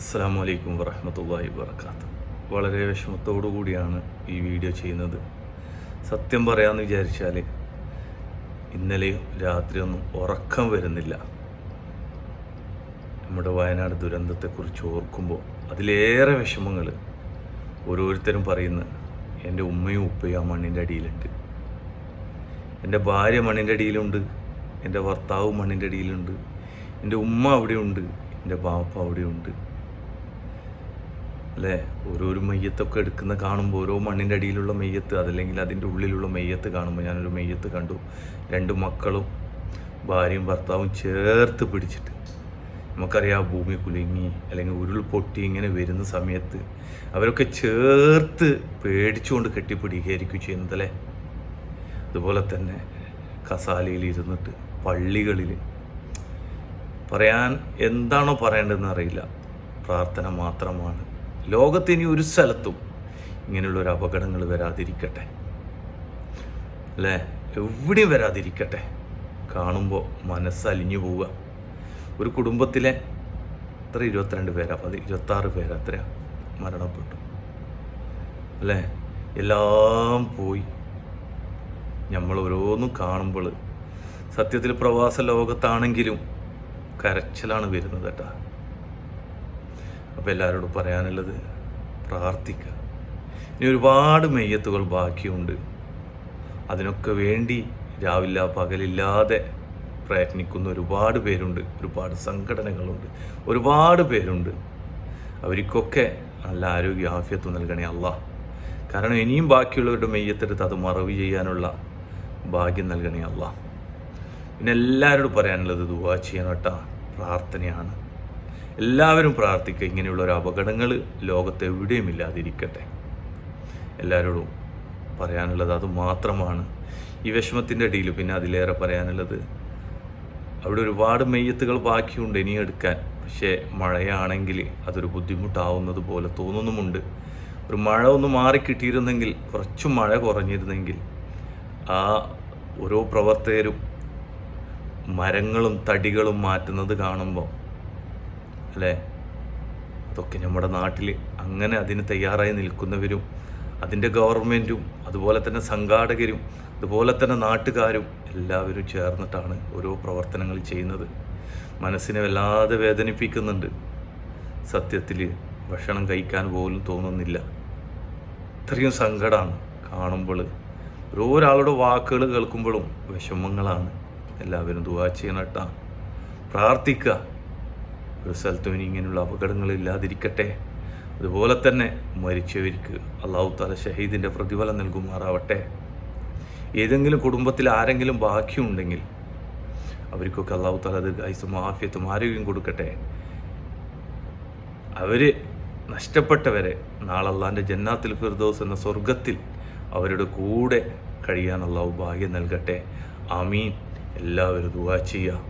അസ്സാം വലൈക്കും വറഹമത്തല്ലാഹി വർക്കാത്ത വളരെ വിഷമത്തോടു കൂടിയാണ് ഈ വീഡിയോ ചെയ്യുന്നത്. സത്യം പറയാമെന്ന് വിചാരിച്ചാൽ ഇന്നലെ രാത്രിയൊന്നും ഉറക്കം വരുന്നില്ല. നമ്മുടെ വയനാട് ദുരന്തത്തെക്കുറിച്ച് ഓർക്കുമ്പോൾ അതിലേറെ വിഷമങ്ങൾ ഓരോരുത്തരും പറയുന്ന എന്റെ ഉമ്മയും ഉപ്പയും ആ മണ്ണിന്റെ അടിയിലുണ്ട്. എന്റെ ഭാര്യ മണ്ണിന്റെ അടിയിലുണ്ട് എന്റെ ഭർത്താവ് മണ്ണിന്റെ അടിയിലുണ്ട് എന്റെ ഉമ്മ അവിടെയുണ്ട് എന്റെ ബാപ്പ അവിടെയുണ്ട്. അല്ലേ? ഓരോരോ മെയ്യത്തൊക്കെ എടുക്കുന്ന കാണുമ്പോൾ ഓരോ മണ്ണിന്റെ അടിയിലുള്ള മെയ്യത്ത് അതല്ലെങ്കിൽ അതിന്റെ ഉള്ളിലുള്ള മെയ്യത്ത് കാണുമ്പോൾ ഞാനൊരു മെയ്യത്ത് കണ്ടു. രണ്ട് മക്കളും ഭാര്യയും ഭർത്താവും ചേർത്ത് പിടിച്ചിട്ട്. നമുക്കറിയാം ഭൂമി കുലുങ്ങി അല്ലെങ്കിൽ ഉരുൾപൊട്ടി ഇങ്ങനെ വരുന്ന സമയത്ത് അവരൊക്കെ ചേർത്ത് പേടിച്ചുകൊണ്ട് കെട്ടിപ്പിടിക്കുകയായിരിക്കും ചെയ്യുന്നത് അല്ലേ? അതുപോലെ തന്നെ കസാലയിൽ ഇരുന്നിട്ട് പള്ളികളിൽ പറയാൻ എന്താണോ പറയേണ്ടതെന്ന് അറിയില്ല. പ്രാർത്ഥന മാത്രമാണ്. ലോകത്ത് ഇനി ഒരു സ്ഥലത്തും ഇങ്ങനെയുള്ള ഒരു അപകടങ്ങൾ വരാതിരിക്കട്ടെ. അല്ലേ? എവിടെയും വരാതിരിക്കട്ടെ. കാണുമ്പോൾ മനസ്സലിഞ്ഞു പോവുക. ഒരു കുടുംബത്തിലെ എത്ര ഇരുപത്തിരണ്ട് പേരാ? പതി ഇരുപത്താറ് പേരാ അത്ര മരണപ്പെട്ടു. അല്ലേ? എല്ലാം പോയി. നമ്മൾ ഓരോന്നും കാണുമ്പോൾ സത്യത്തിൽ പ്രവാസ ലോകത്താണെങ്കിലും കരച്ചിലാണ് വരുന്നത് കേട്ടാ. അപ്പോൾ എല്ലാവരോടും പറയാനുള്ളത് പ്രാർത്ഥിക്കുക. ഇനി ഒരുപാട് മെയ്യത്തുകൾ ബാക്കിയുണ്ട്. അതിനൊക്കെ വേണ്ടി രാവില്ല പകലില്ലാതെ പ്രയത്നിക്കുന്ന ഒരുപാട് പേരുണ്ട്. ഒരുപാട് സംഘടനകളുണ്ട്. ഒരുപാട് പേരുണ്ട്. അവർക്കൊക്കെ നല്ല ആരോഗ്യ ആഫ്യത്വം നൽകണേ അല്ല കാരണം ഇനിയും ബാക്കിയുള്ളവരുടെ മെയ്യത്തെടുത്ത് അത് മറവ് ചെയ്യാനുള്ള ഭാഗ്യം നൽകണേ അല്ല പിന്നെ എല്ലാവരോടും പറയാനുള്ളത് ദുവാ ചെയ്യണം കേട്ടാ. പ്രാർത്ഥനയാണ്. എല്ലാവരും പ്രാർത്ഥിക്കുക ഇങ്ങനെയുള്ള ഒരു അപകടങ്ങൾ ലോകത്ത് എവിടെയും ഇല്ലാതിരിക്കട്ടെ. എല്ലാവരോടും പറയാനുള്ളത് അത് മാത്രമാണ്. ഈ വിഷമത്തിന്റെ ഇടയിൽ പിന്നെ അതിലേറെ പറയാനുള്ളത് അവിടെ ഒരുപാട് മെയ്യത്തുകൾ ബാക്കിയുണ്ട് ഇനി എടുക്കാൻ. പക്ഷേ മഴയാണെങ്കിൽ അതൊരു ബുദ്ധിമുട്ടാവുന്നത് പോലെ തോന്നുന്നുമുണ്ട്. ഒരു മഴ ഒന്ന് മാറിക്കിട്ടിയിരുന്നെങ്കിൽ കുറച്ച് മഴ കുറഞ്ഞിരുന്നെങ്കിൽ ആ ഓരോ പ്രവർത്തകരും മരങ്ങളും തടികളും മാറ്റുന്നത് കാണുമ്പോൾ അല്ലേ? അതൊക്കെ നമ്മുടെ നാട്ടിൽ അങ്ങനെ അതിന് തയ്യാറായി നിൽക്കുന്നവരും അതിന്റെ ഗവൺമെന്റും അതുപോലെ തന്നെ സംഘാടകരും അതുപോലെ തന്നെ നാട്ടുകാരും എല്ലാവരും ചേർന്നിട്ടാണ് ഓരോ പ്രവർത്തനങ്ങൾ ചെയ്യുന്നത്. മനസ്സിനെ വല്ലാതെ വേദനിപ്പിക്കുന്നുണ്ട്. സത്യത്തിൽ ഭക്ഷണം കഴിക്കാൻ പോലും തോന്നുന്നില്ല. ഇത്രയും സങ്കടമാണ് കാണുമ്പോൾ ഓരോ ഓരോരാളുടെ വാക്കുകൾ കേൾക്കുമ്പോഴും വിഷമങ്ങളാണ്. എല്ലാവരും ദുവാ ചെയ്യണട്ടാ. പ്രാർത്ഥിക്കുക ഒരു സ്ഥലത്തും ഇനി ഇങ്ങനെയുള്ള അപകടങ്ങൾ ഇല്ലാതിരിക്കട്ടെ. അതുപോലെ തന്നെ മരിച്ചവർക്ക് അള്ളാഹു താല ഷഹീദിന്റെ പ്രതിഫലം നൽകുമാറാവട്ടെ. ഏതെങ്കിലും കുടുംബത്തിൽ ആരെങ്കിലും ബാക്കിയുണ്ടെങ്കിൽ അവർക്കൊക്കെ അള്ളാഹു താല ദീർഘായുസും ആഫ്യത്തും ആരോഗ്യം കൊടുക്കട്ടെ. അവർ നഷ്ടപ്പെട്ടവരെ നാളെ അള്ളാന്റെ ജന്നാത്തിൽ ഫിർദോസ് എന്ന സ്വർഗത്തിൽ അവരുടെ കൂടെ കഴിയാൻ അള്ളാഹു ഭാഗ്യം നൽകട്ടെ. ആമീൻ. എല്ലാവരും ദുവാ ചെയ്യുക.